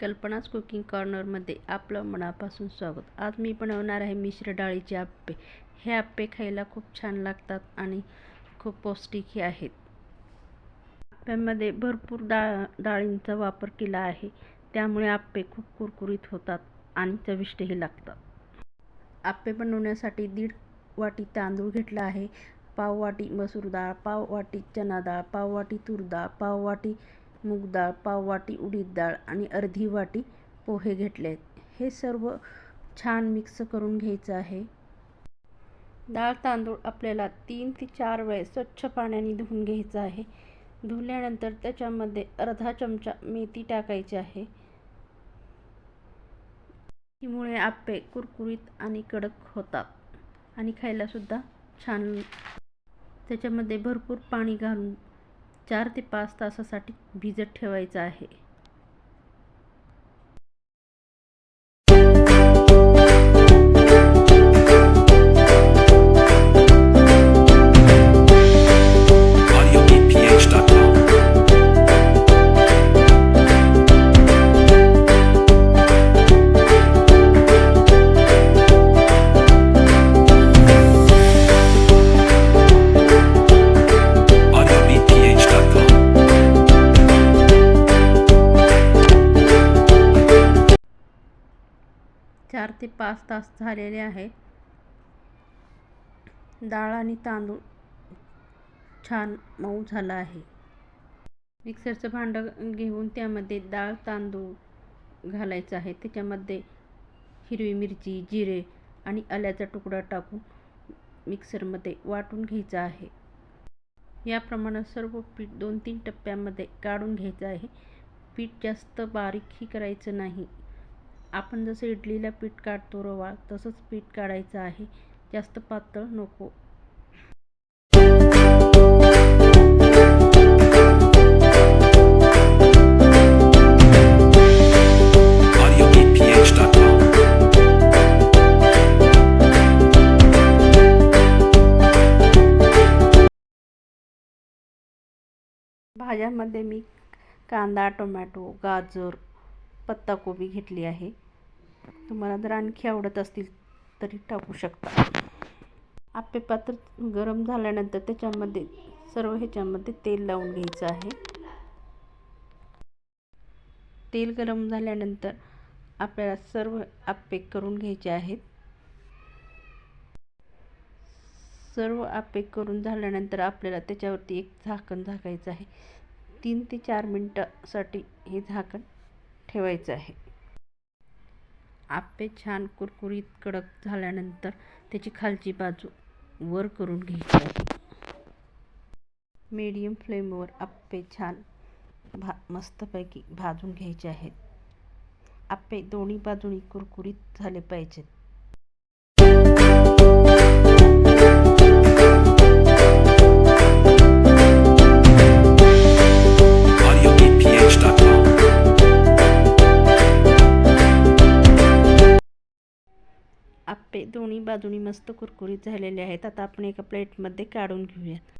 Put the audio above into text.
कल्पनाच कुकिंग कॉर्नरमध्ये आपलं मनापासून स्वागत. आज मी बनवणार आहे मिश्र डाळीचे आप्पे. हे आप्पे खायला खूप छान लागतात आणि खूप पौष्टिकही आहेत. आप्प्यामध्ये भरपूर डाळ डाळींचा वापर केला आहे. त्यामुळे आप्पे खूप कुरकुरीत होतात आणि चविष्टही लागतात. आप्पे बनवण्यासाठी दीड वाटी तांदूळ घेतला आहे. पाव वाटी मसूर डाळ पाव वाटी चना डाळ पाव वाटी तूर डाळ पाव वाटी मूग डाळ पाव वाटी उडीद डाळ आणि अर्धी वाटी पोहे घेतले. आहेत हे सर्व छान मिक्स करून घ्यायचं आहे. डाळ तांदूळ आपल्याला तीन ते चार वेळेस स्वच्छ पाण्याने धुवून घ्यायचं आहे. धुल्यानंतर त्याच्यामध्ये अर्धा चमचा मेथी टाकायची आहे. त्यामुळे आप्पे कुरकुरीत आणि कडक होतात आणि खायलासुद्धा छान त्याच्यामध्ये भरपूर पाणी घालून चार ते पाच तासासाठी भिजत ठेवायचं आहे. चार ते पाच तास झालेले आहे. डाळ आणि तांदूळ छान मऊ झाला आहे. मिक्सरचं भांडं घेऊन त्यामध्ये डाळ तांदूळ घालायचं आहे. त्याच्यामध्ये हिरवी मिरची जिरे आणि आल्याचा तुकडा टाकून मिक्सरमध्ये वाटून घ्यायचं आहे. याप्रमाणे सर्व पीठ दोन तीन टप्प्यामध्ये काढून घ्यायचं आहे. पीठ जास्त बारीकही करायचं नाही. आपण जसं इडलीला पीठ काढतो रवा तसंच पीठ काढायचं आहे. जास्त पातळ नको. भाज्यांमध्ये भाज्यामध्ये मी कांदा टोमॅटो गाजर पत्ताकोबी घेतली आहे. तुम्हाला जर आणखी आवडत असतील तरी टाकू शकता. आप्पे पात्र गरम झाल्यानंतर त्याच्यामध्ये सर्व ह्याच्यामध्ये तेल लावून घ्यायचं आहे. तेल गरम झाल्यानंतर आपल्याला सर्व आपे करून घ्यायचे आहेत. सर्व आपे करून झाल्यानंतर आपल्याला त्याच्यावरती एक झाकण झाकायचं आहे. तीन ते चार मिनटासाठी हे झाकण ठेवायचं आहे. आप्पे छान कुरकुरीत कडक झाल्यानंतर त्याची खालची बाजू वर करून घ्यायची. आहे मीडियम फ्लेमवर आप्पे छान भा मस्तपैकी भाजून घ्यायचे आहेत. आप्पे दोन्ही बाजूनी कुरकुरीत झाले पाहिजेत. आप्पे दोन्ही बाजूनी मस्त कुरकुरीत झालेले आहेत. आता आपण एका प्लेटमध्ये काढून घेऊयात.